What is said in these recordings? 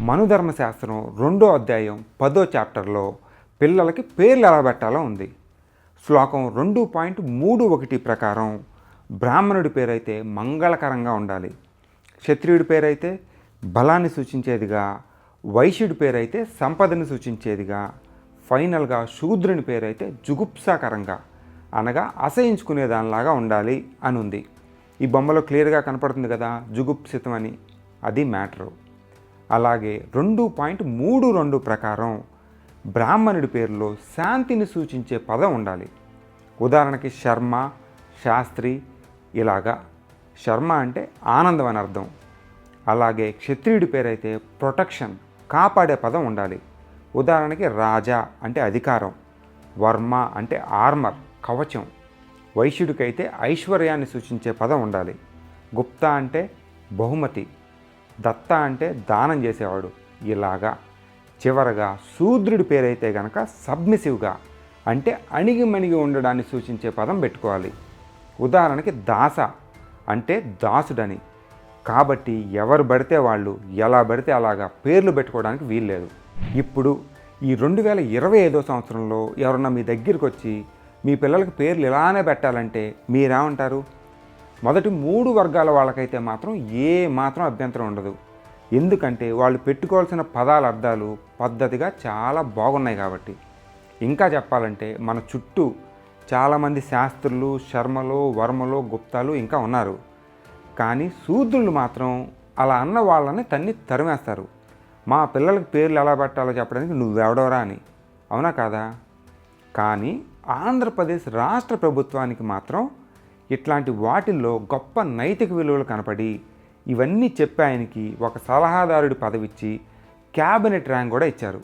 మనుధర్మశాస్త్రం రెండో అధ్యాయం పదో చాప్టర్లో పిల్లలకి పేర్లు ఎలా పెట్టాలో ఉంది. శ్లోకం రెండు పాయింట్ మూడు ఒకటి ప్రకారం బ్రాహ్మణుడి పేరైతే మంగళకరంగా ఉండాలి. క్షత్రియుడి పేరైతే బలాన్ని సూచించేదిగా వైశ్యుడి పేరైతే సంపదని సూచించేదిగా ఫైనల్గా శూద్రుని పేరైతే జుగుప్సాకరంగా అనగా అసహించుకునే దానిలాగా ఉండాలి అని ఉంది ఈ బొమ్మలో క్లియర్గా కనపడుతుంది కదా జుగుప్సితం అని. అది మ్యాటరు. అలాగే రెండు పాయింట్ మూడు రెండు ప్రకారం బ్రాహ్మణుడి పేరులో శాంతిని సూచించే పదం ఉండాలి. ఉదాహరణకి శర్మ శాస్త్రి ఇలాగా. శర్మ అంటే ఆనందం అని అర్థం. అలాగే క్షత్రియుడి పేరైతే ప్రొటెక్షన్ కాపాడే పదం ఉండాలి. ఉదాహరణకి రాజా అంటే అధికారం వర్మ అంటే ఆర్మర్ కవచం. వైశ్యుడికైతే ఐశ్వర్యాన్ని సూచించే పదం ఉండాలి. గుప్తా అంటే బహుమతి దత్త అంటే దానం చేసేవాడు. ఇలాగా చివరగా శూద్రుడి పేరైతే గనక సబ్మిసివ్గా అంటే అణిగి మణిగి ఉండడాన్ని సూచించే పదం పెట్టుకోవాలి. ఉదాహరణకి దాస అంటే దాసుడని. కాబట్టి ఎవరు పడితే వాళ్ళు ఎలా పడితే అలాగా పేర్లు పెట్టుకోవడానికి వీల్లేదు. ఇప్పుడు ఈ రెండు వేల ఇరవై ఐదో సంవత్సరంలో ఎవరన్నా మీ దగ్గరికి వచ్చి మీ పిల్లలకి పేర్లు ఇలానే పెట్టాలంటే మీరేమంటారు? మొదటి మూడు వర్గాల వాళ్ళకైతే మాత్రం ఏ మాత్రం అభ్యంతరం ఉండదు. ఎందుకంటే వాళ్ళు పెట్టుకోవాల్సిన పదాల అర్థాలు పద్ధతిగా చాలా బాగున్నాయి కాబట్టి. ఇంకా చెప్పాలంటే మన చుట్టూ చాలామంది శాస్త్రులు శర్మలు వర్మలు గుప్తాలు ఇంకా ఉన్నారు. కానీ శూద్రులు మాత్రం అలా అన్న వాళ్ళని తన్ని తరిమేస్తారు. మా పిల్లలకి పేర్లు ఎలా పెట్టాలో చెప్పడానికి నువ్వెవడవరా అని. అవునా కాదా? కానీ ఆంధ్రప్రదేశ్ రాష్ట్ర ప్రభుత్వానికి మాత్రం ఇట్లాంటి వాటిల్లో గొప్ప నైతిక విలువలు కనపడి ఇవన్నీ చెప్పి ఆయనకి ఒక సలహాదారుడి పదవిచ్చి క్యాబినెట్ ర్యాంక్ కూడా ఇచ్చారు.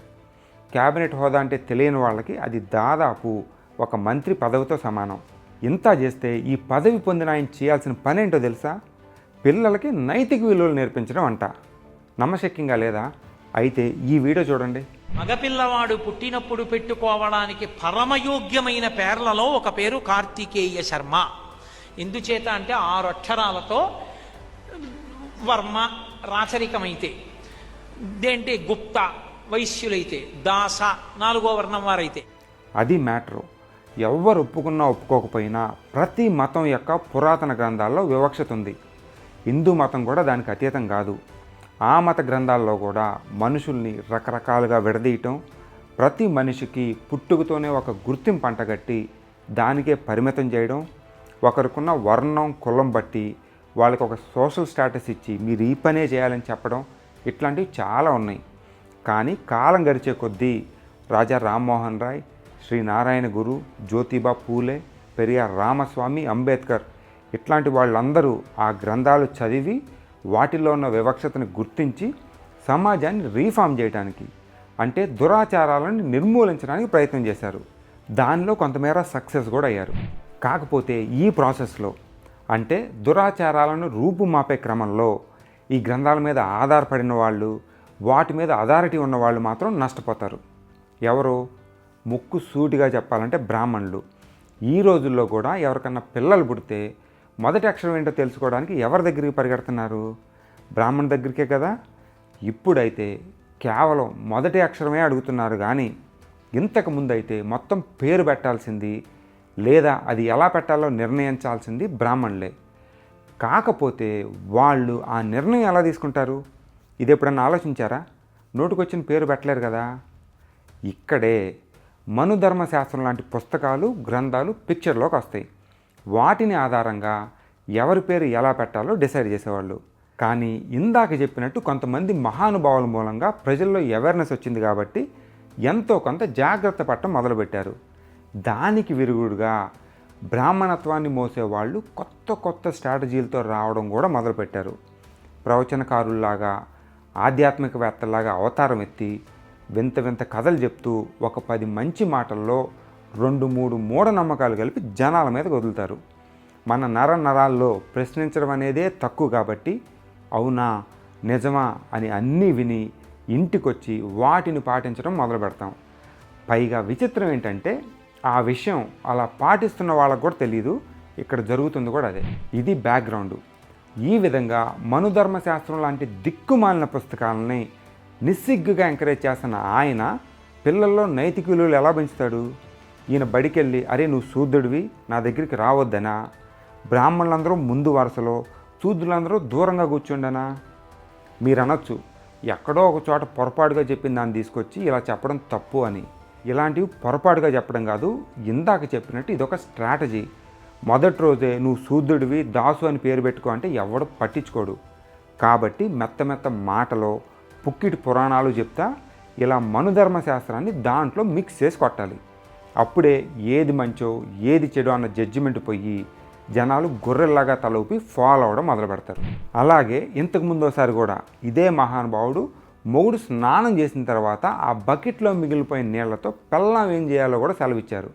క్యాబినెట్ హోదా అంటే తెలియని వాళ్ళకి అది దాదాపు ఒక మంత్రి పదవితో సమానం. ఇంత చేస్తే ఈ పదవి పొందిన ఆయన చేయాల్సిన పని ఏంటో తెలుసా? పిల్లలకి నైతిక విలువలు నేర్పించడం అంట. నమ్మశక్యంగా లేదా? అయితే ఈ వీడియో చూడండి. మగపిల్లవాడు పుట్టినప్పుడు పెట్టుకోవడానికి పరమయోగ్యమైన పేర్లలో ఒక పేరు కార్తికేయ శర్మ. ఎందుచేత అంటే ఆరు అక్షరాలతో వర్మ రాచరికమైతే. దేంటే గుప్త వైశ్యులైతే దాస నాలుగో వర్ణం వారైతే. అది మ్యాటరు. ఎవరు ఒప్పుకున్నా ఒప్పుకోకపోయినా ప్రతి మతం యొక్క పురాతన గ్రంథాల్లో వివక్షత ఉంది. హిందూ మతం కూడా దానికి అతీతం కాదు. ఆ మత గ్రంథాల్లో కూడా మనుషుల్ని రకరకాలుగా విడదీయటం ప్రతి మనిషికి పుట్టుకతోనే ఒక గుర్తింపు అంటగట్టి దానికే పరిమితం చేయడం ఒకరికున్న వర్ణం కులం బట్టి వాళ్ళకి ఒక సోషల్ స్టేటస్ ఇచ్చి మీరు ఈ పనే చేయాలని చెప్పడం ఇట్లాంటివి చాలా ఉన్నాయి. కానీ కాలం గడిచే కొద్దీ రాజా రామ్మోహన్ రాయ్ శ్రీ నారాయణ గురు జ్యోతిబా పూలే పెరియార్ రామస్వామి అంబేద్కర్ ఇట్లాంటి వాళ్ళందరూ ఆ గ్రంథాలు చదివి వాటిలో ఉన్న వివక్షతను గుర్తించి సమాజాన్ని రీఫామ్ చేయడానికి అంటే దురాచారాలను నిర్మూలించడానికి ప్రయత్నం చేశారు. దానిలో కొంతమేర సక్సెస్ కూడా అయ్యారు. కాకపోతే ఈ ప్రాసెస్లో అంటే దురాచారాలను రూపుమాపే క్రమంలో ఈ గ్రంథాల మీద ఆధారపడిన వాళ్ళు వాటి మీద అథారిటీ ఉన్న వాళ్ళు మాత్రం నష్టపోతారు. ఎవరు? ముక్కు సూటిగా చెప్పాలంటే బ్రాహ్మణులు. ఈ రోజుల్లో కూడా ఎవరికన్నా పిల్లలు పుడితే మొదటి అక్షరం ఏంటో తెలుసుకోవడానికి ఎవరి దగ్గరికి పరిగెడుతున్నారు? బ్రాహ్మణ్ దగ్గరికే కదా? ఇప్పుడైతే కేవలం మొదటి అక్షరమే అడుగుతున్నారు కానీ ఇంతకు ముందైతే మొత్తం పేరు పెట్టాల్సింది లేదా అది ఎలా పెట్టాలో నిర్ణయించాల్సింది బ్రాహ్మణులే. కాకపోతే వాళ్ళు ఆ నిర్ణయం ఎలా తీసుకుంటారు? ఇది ఎప్పుడన్నా ఆలోచించారా? నోటికొచ్చిన పేరు పెట్టలేరు కదా. ఇక్కడే మనుధర్మ శాస్త్రం లాంటి పుస్తకాలు గ్రంథాలు పిక్చర్లోకి వస్తాయి. వాటిని ఆధారంగా ఎవరి పేరు ఎలా పెట్టాలో డిసైడ్ చేసేవాళ్ళు. కానీ ఇందాక చెప్పినట్టు కొంతమంది మహానుభావుల మూలంగా ప్రజల్లో అవేర్నెస్ వచ్చింది కాబట్టి ఎంతో కొంత జాగ్రత్త పట్టడం మొదలుపెట్టారు. దానికి విరుగుడుగా బ్రాహ్మణత్వాన్ని మోసేవాళ్ళు కొత్త కొత్త స్ట్రాటజీలతో రావడం కూడా మొదలుపెట్టారు. ప్రవచనకారుల్లాగా ఆధ్యాత్మికవేత్తలాగా అవతారం ఎత్తి వింత వింత కథలు చెప్తూ ఒక పది మంచి మాటల్లో రెండు మూడు మూఢనమ్మకాలు కలిపి జనాల మీద వదులుతారు. మన నర నరాల్లో ప్రశ్నించడం అనేదే తక్కువ కాబట్టి అవునా నిజమా అని అన్నీ విని ఇంటికొచ్చి వాటిని పాటించడం మొదలు పెడతాం పైగా విచిత్రం ఏంటంటే ఆ విషయం అలా పాటిస్తున్న వాళ్ళకు కూడా తెలియదు ఇక్కడ జరుగుతుంది కూడా అదే. ఇది బ్యాక్గ్రౌండ్ ఈ విధంగా మనుధర్మ శాస్త్రం లాంటి దిక్కుమాలిన పుస్తకాలని నిస్సిగ్గుగా ఎంకరేజ్ చేస్తున్న ఆయన పిల్లల్లో నైతిక విలువలు ఎలా పెంచుతాడు? ఈయన బడికెళ్ళి అరే నువ్వు శూద్రుడివి నా దగ్గరికి రావద్దనా? బ్రాహ్మణులందరూ ముందు వరుసలో శూద్రులందరూ దూరంగా కూర్చుండనా? మీరు అనొచ్చు ఎక్కడో ఒక చోట పొరపాటుగా చెప్పిన దాన్ని తీసుకొచ్చి ఇలా చెప్పడం తప్పు అని. ఇలాంటివి పొరపాటుగా చెప్పడం కాదు. ఇందాక చెప్పినట్టు ఇదొక స్ట్రాటజీ. మొదటి రోజే నువ్వు శూద్రుడివి దాసు అని పేరు పెట్టుకో అంటే ఎవడు పట్టించుకోడు. కాబట్టి మెత్త మెత్త మాటలో పుక్కిటి పురాణాలు చెప్తా ఇలా మనుధర్మ శాస్త్రాన్ని దాంట్లో మిక్స్ చేసి కొట్టాలి. అప్పుడే ఏది మంచో ఏది చెడు అన్న జడ్జిమెంట్ పోయి జనాలు గొర్రెల్లాగా తలూపి ఫాలో అవడం మొదలు పెడతారు అలాగే ఇంతకుముందోసారి కూడా ఇదే మహానుభావుడు మొగుడు స్నానం చేసిన తర్వాత ఆ బకెట్లో మిగిలిపోయిన నీళ్ళతో పెళ్ళం ఏం చేయాలో కూడా సెలవిచ్చారు.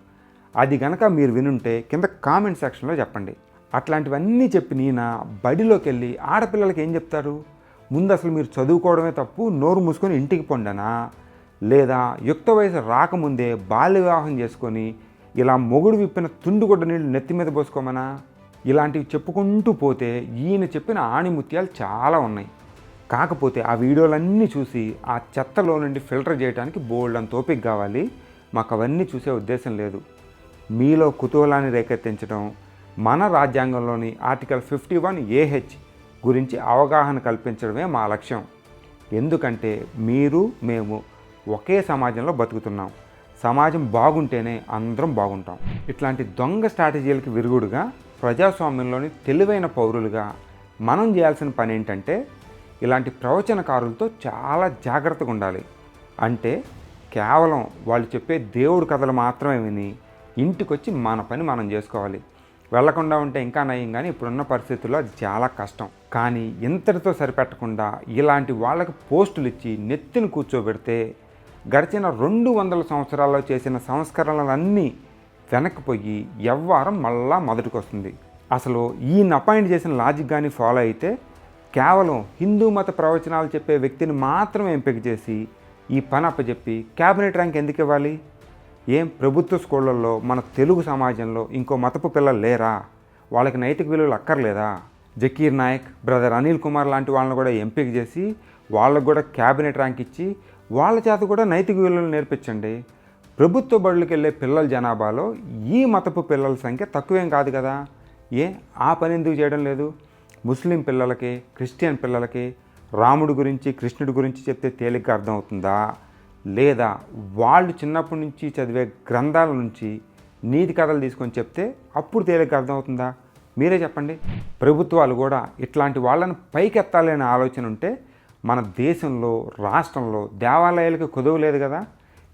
అది గనక మీరు వినుంటే కింద కామెంట్ సెక్షన్లో చెప్పండి. అట్లాంటివన్నీ చెప్పి ఈయన బడిలోకి వెళ్ళి ఆడపిల్లలకి ఏం చెప్తారు? ముందు అసలు మీరు చదువుకోవడమే తప్పు నోరు మూసుకొని ఇంటికి పొండనా? లేదా యుక్త వయసు రాకముందే బాల్య వివాహం చేసుకొని ఇలా మొగుడు విప్పిన తుండుగుడ్డ నీళ్ళు నెత్తి మీద పోసుకోమనా? ఇలాంటివి చెప్పుకుంటూ పోతే ఈయన చెప్పిన ఆణిముత్యాలు చాలా ఉన్నాయి. కాకపోతే ఆ వీడియోలన్నీ చూసి ఆ చెత్తలో నుండి ఫిల్టర్ చేయడానికి బోల్డ్ అంత ఓపిక కావాలి. మాకు అవన్నీ చూసే ఉద్దేశం లేదు. మీలో కుతూహలాన్ని రేకెత్తించడం మన రాజ్యాంగంలోని ఆర్టికల్ ఫిఫ్టీ వన్ ఏహెచ్ గురించి అవగాహన కల్పించడమే మా లక్ష్యం. ఎందుకంటే మీరు మేము ఒకే సమాజంలో బతుకుతున్నాం. సమాజం బాగుంటేనే అందరం బాగుంటాం. ఇట్లాంటి దొంగ స్ట్రాటజీలకు విరుగుడుగా ప్రజాస్వామ్యంలోని తెలివైన పౌరులుగా మనం చేయాల్సిన పని ఏంటంటే ఇలాంటి ప్రవచనకారులతో చాలా జాగ్రత్తగా ఉండాలి. అంటే కేవలం వాళ్ళు చెప్పే దేవుడు కథలు మాత్రమే విని ఇంటికొచ్చి మన పని మనం చేసుకోవాలి. వెళ్ళకుండా ఉంటే ఇంకా నయం కానీ ఇప్పుడున్న పరిస్థితుల్లో అది చాలా కష్టం. కానీ ఇంతటితో సరిపెట్టకుండా ఇలాంటి వాళ్ళకి పోస్టులు ఇచ్చి నెత్తిని కూర్చోబెడితే గడిచిన రెండు వందల సంవత్సరాల్లో చేసిన సంస్కరణలన్నీ వెనక్కిపోయి ఎవ్వారం మళ్ళా మొదటికి వస్తుంది అసలు ఈయన అపాయింట్ చేసిన లాజిక్ కానీ ఫాలో అయితే కేవలం హిందూ మత ప్రవచనాలు చెప్పే వ్యక్తిని మాత్రమే ఎంపిక చేసి ఈ పని అప్పచెప్పి క్యాబినెట్ ర్యాంక్ ఎందుకు ఇవ్వాలి? ఏం ప్రభుత్వ స్కూళ్ళల్లో మన తెలుగు సమాజంలో ఇంకో మతపు పిల్లలు లేరా? వాళ్ళకి నైతిక విలువలు అక్కర్లేదా? జకీర్ నాయక్ బ్రదర్ అనిల్ కుమార్ లాంటి వాళ్ళని కూడా ఎంపిక చేసి వాళ్ళకు కూడా క్యాబినెట్ ర్యాంక్ ఇచ్చి వాళ్ళ చేత కూడా నైతిక విలువలు నేర్పించండి. ప్రభుత్వ బడులకు వెళ్ళే పిల్లల జనాభాలో ఈ మతపు పిల్లల సంఖ్య తక్కువేం కాదు కదా. ఏ ఆ పని ఎందుకు చేయడం లేదు? ముస్లిం పిల్లలకి క్రిస్టియన్ పిల్లలకి రాముడి గురించి కృష్ణుడి గురించి చెప్తే తేలిగ్గా అర్థమవుతుందా? లేదా వాళ్ళు చిన్నప్పటి నుంచి చదివే గ్రంథాల నుంచి నీతి కథలు తీసుకొని చెప్తే అప్పుడు తేలిగ్గా అర్థమవుతుందా? మీరే చెప్పండి. ప్రభుత్వాలు కూడా ఇట్లాంటి వాళ్ళని పైకెత్తాలి అనే ఆలోచన ఉంటే మన దేశంలో రాష్ట్రంలో దేవాలయాలకు కుదవ లేదు కదా?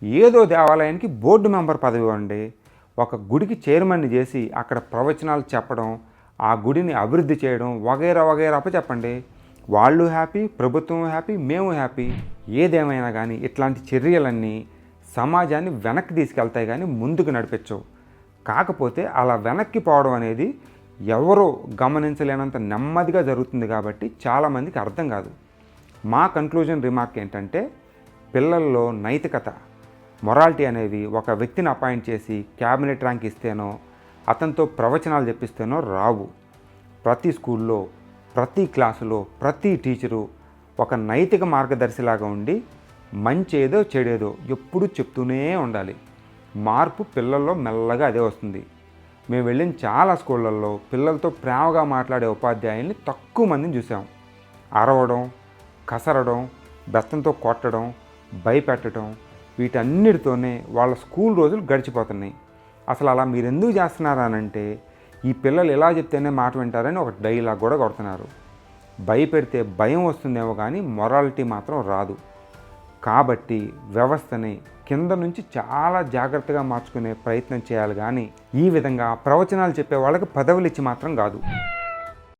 ఏదో దేవాలయానికి బోర్డు మెంబర్ పదవి ఇవ్వండి. ఒక గుడికి చైర్మన్ని చేసి అక్కడ ప్రవచనాలు చెప్పడం ఆ గుడిని అభివృద్ధి చేయడం వగైరా వగైరా అప్ప చెప్పండి. వాళ్ళు హ్యాపీ ప్రభుత్వం హ్యాపీ మేము హ్యాపీ. ఏదేమైనా కానీ ఇట్లాంటి చర్యలన్నీ సమాజాన్ని వెనక్కి తీసుకెళ్తాయి కానీ ముందుకు నడిపించవు. కాకపోతే అలా వెనక్కి పోవడం అనేది ఎవరో గమనించలేనంత నెమ్మదిగా జరుగుతుంది కాబట్టి చాలామందికి అర్థం కాదు. మా కన్క్లూజన్ రిమార్క్ ఏంటంటే పిల్లల్లో నైతికత మొరాలిటీ అనేవి ఒక వ్యక్తిని అపాయింట్ చేసి క్యాబినెట్ ర్యాంక్ ఇస్తేనో అతనితో ప్రవచనాలు చెప్పిస్తేనో రావు. ప్రతి స్కూల్లో ప్రతి క్లాసులో ప్రతి టీచరు ఒక నైతిక మార్గదర్శిలాగా ఉండి మంచి ఏదో చెడేదో ఎప్పుడూ చెప్తూనే ఉండాలి. మార్పు పిల్లల్లో మెల్లగా అదే వస్తుంది. మేము వెళ్ళిన చాలా స్కూళ్ళల్లో పిల్లలతో ప్రేమగా మాట్లాడే ఉపాధ్యాయుల్ని తక్కువ మందిని చూసాం. అరవడం కసరడం బెత్తంతో కొట్టడం భయపెట్టడం వీటన్నిటితోనే వాళ్ళ స్కూల్ రోజులు గడిచిపోతున్నాయి. అసలు అలా మీరు ఎందుకు చేస్తున్నారనంటే ఈ పిల్లలు ఎలా చెప్తేనే మాట వింటారని ఒక డైలాగ్ కూడా కొడుతున్నారు. భయపెడితే భయం వస్తుందేమో కానీ మొరాలిటీ మాత్రం రాదు. కాబట్టి వ్యవస్థని కింద నుంచి చాలా జాగ్రత్తగా మార్చుకునే ప్రయత్నం చేయాలి కానీ ఈ విధంగా ప్రవచనాలు చెప్పే వాళ్ళకి పదవులు ఇచ్చి మాత్రం కాదు.